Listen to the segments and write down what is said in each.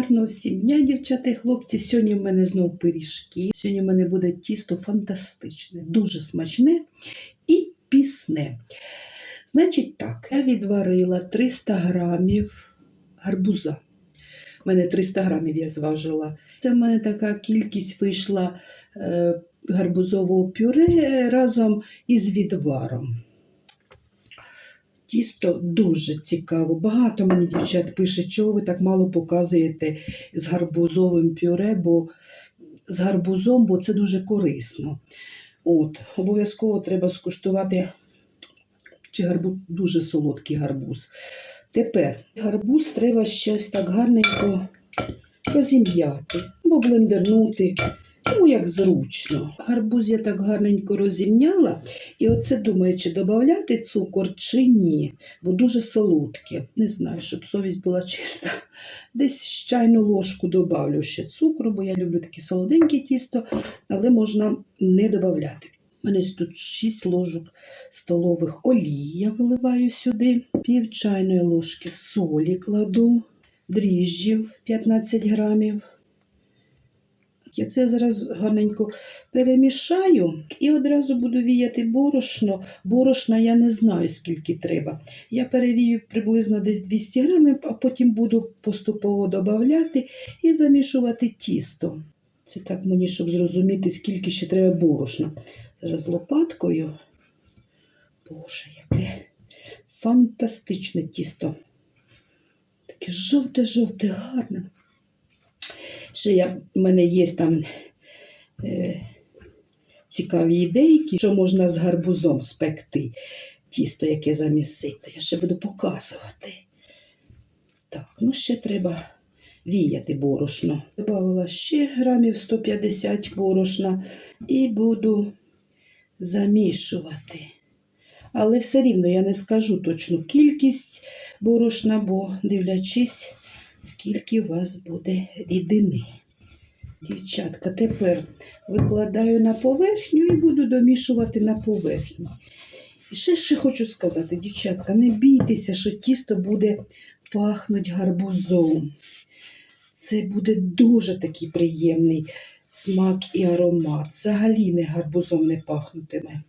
Гарного всім дівчата і хлопці. Сьогодні в мене знову пиріжки. Сьогодні в мене буде тісто фантастичне, дуже смачне і пісне. Значить так, я відварила 300 грамів гарбуза. У мене 300 грамів я зважила. Це в мене така кількість вийшла е, гарбузового пюре разом із відваром. Тісто дуже цікаво. Багато мені дівчат пише, чого ви так мало показуєте з гарбузовим пюре, бо з гарбузом, бо це дуже корисно. От, обов'язково треба скуштувати чи гарбуз дуже солодкий гарбуз. Тепер гарбуз треба щось так гарненько розім'яти або блендернути, тому як зручно. Гарбуз я так гарненько розім'яла, і оце думаю, чи додати цукор, чи ні, бо дуже солодке. Не знаю, щоб совість була чиста. Десь чайну ложку додавлю ще цукру, бо я люблю таке солоденьке тісто, але можна не додати. У мене тут 6 ложок столових олії я виливаю сюди, пів чайної ложки солі кладу, дріжджів 15 грамів. Я це зараз гарненько перемішаю і одразу буду віяти борошно. Борошна я не знаю, скільки треба. Я перевію приблизно десь 200 грамів, а потім буду поступово додавати і замішувати тісто. Це так мені, щоб зрозуміти, скільки ще треба борошна. Зараз лопаткою. Боже, яке фантастичне тісто. Таке жовте-жовте, гарне. Ще я, в мене є там е, цікаві ідейки, що можна з гарбузом спекти тісто, яке замісити. Я ще буду показувати. Так, ну ще треба віяти борошно. Добавила ще грамів 150 борошна і буду замішувати. Але все рівно я не скажу точну кількість борошна, бо дивлячись, скільки у вас буде рідини. Дівчатка, тепер викладаю на поверхню і буду домішувати на поверхні. І ще ще хочу сказати, дівчатка, не бійтеся, що тісто буде пахнуть гарбузом. Це буде дуже такий приємний смак і аромат. Взагалі не гарбузом не пахнутиме.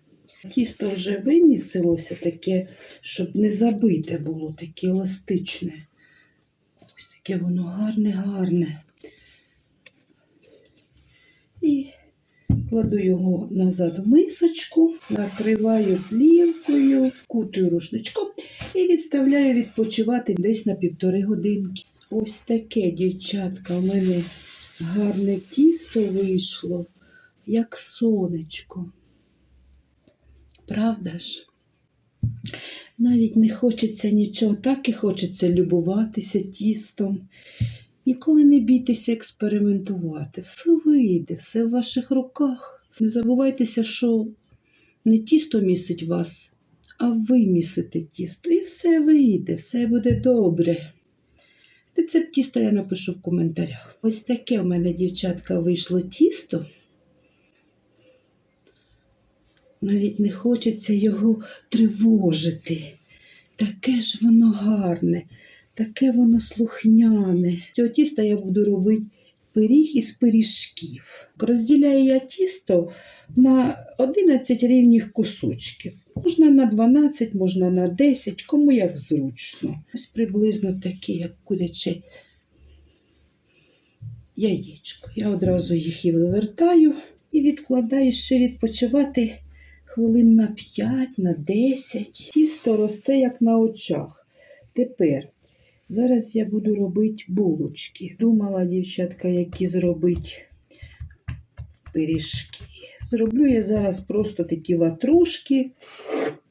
Тісто вже вимісилося таке, щоб не забите було, таке еластичне. Таке воно гарне-гарне. І кладу його назад в мисочку, накриваю плівкою, кутою рушничком і відставляю відпочивати десь на півтори годинки. Ось таке, дівчатка, у мене гарне тісто вийшло, як сонечко. Правда ж? Навіть не хочеться нічого, так і хочеться любуватися тістом. Ніколи не бійтеся експериментувати. Все вийде, все в ваших руках. Не забувайтеся, що не тісто місить вас, а ви місите тісто. І все вийде, все буде добре. Рецепт тіста я напишу в коментарях. Ось таке в мене, дівчатка, вийшло тісто. Навіть не хочеться його тривожити. Таке ж воно гарне, таке воно слухняне. Цього тіста я буду робити пиріг із пиріжків. Розділяю я тісто на 11 рівних кусочків. Можна на 12, можна на 10, кому як зручно. Ось приблизно такі, як куряче яєчко. Я одразу їх і вивертаю і відкладаю ще відпочивати хвилин на 5, на 10. Тісто росте як на очах. Тепер, зараз я буду робити булочки. Думала, дівчатка, які зробити пиріжки. Зроблю я зараз просто такі ватрушки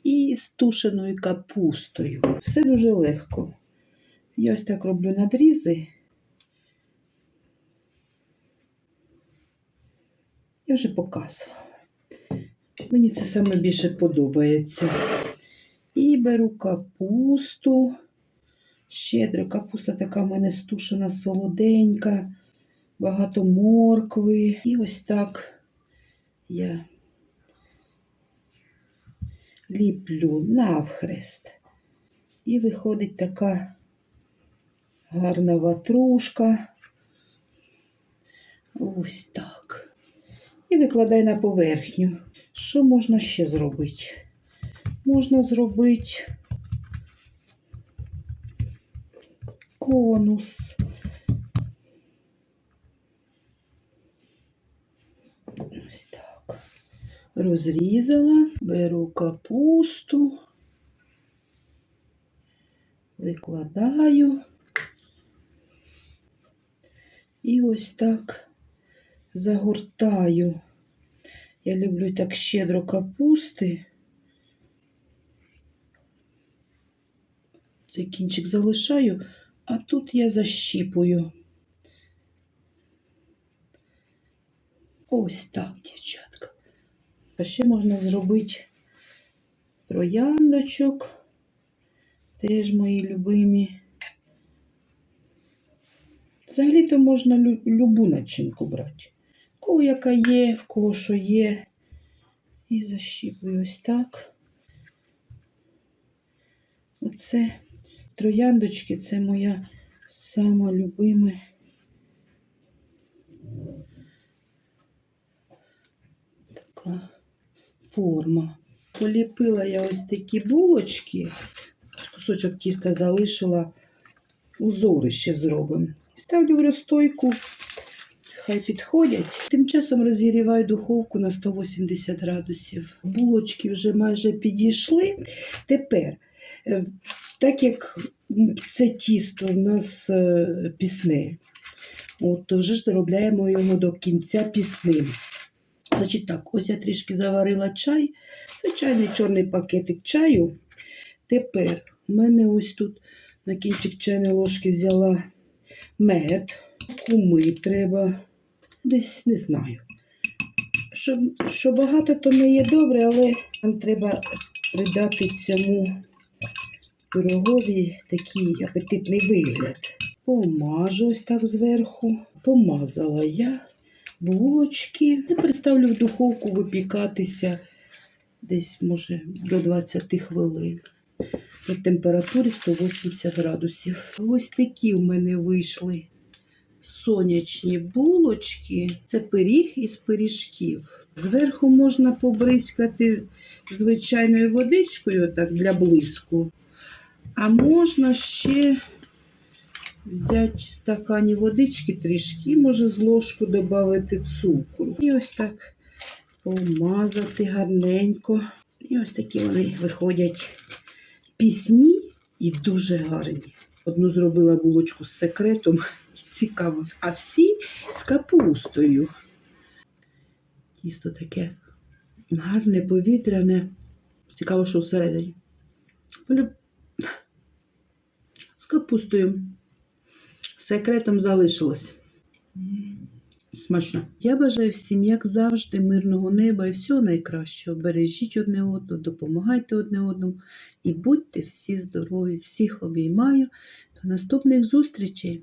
і з тушеною капустою. Все дуже легко. Я ось так роблю надрізи. Я вже показувала. Мені це саме більше подобається. І беру капусту. Щедро, капуста така в мене стушена солоденька, багато моркви. І ось так я ліплю навхрест. І виходить така гарна ватрушка. Ось так. І викладай на поверхню. Що можна ще зробити? Можна зробити конус. Ось так. Розрізала, беру капусту, викладаю. І ось так загортаю. Я люблю так щедро капусти. Цей кінчик залишаю, а тут я защіпую. Ось так, дівчатка. А ще можна зробити трояндочок. Теж мої любимі. Взагалі-то можна любу начинку брати. Кого яка є, в кого що є. І защіпую ось так. Оце трояндочки це моя сама любима. Така форма. Поліпила я ось такі булочки. Кусочок тіста залишила. Узори ще зробимо. Ставлю в розстойку. Хай підходять. Тим часом розігріваю духовку на 180 градусів. Булочки вже майже підійшли. Тепер, е, так як це тісто в нас е, пісне, от, то вже ж доробляємо його до кінця пісним. Значить так, ось я трішки заварила чай, звичайний чорний пакетик чаю. Тепер у мене ось тут на кінчик чайної ложки взяла мед, куми треба, десь не знаю. Що, що багато, то не є добре, але нам треба придати цьому пирогові такий апетитний вигляд. Помажу ось так зверху. Помазала я булочки. Тепер ставлю в духовку випікатися десь, може, до 20 хвилин. При температурі 180 градусів. Ось такі в мене вийшли сонячні булочки. Це пиріг із пиріжків. Зверху можна побризкати звичайною водичкою так, для блиску. А можна ще взяти стакані водички трішки, може з ложку додати цукру. І ось так помазати гарненько. І ось такі вони виходять пісні і дуже гарні. Одну зробила булочку з секретом, цікаво, а всі з капустою. Тісто таке гарне, повітряне. Цікаво, що всередині. З капустою. Секретом залишилось. Смачно. Я бажаю всім, як завжди, мирного неба і всього найкращого. Бережіть одне одного, допомагайте одне одному і будьте всі здорові. Всіх обіймаю. До наступних зустрічей!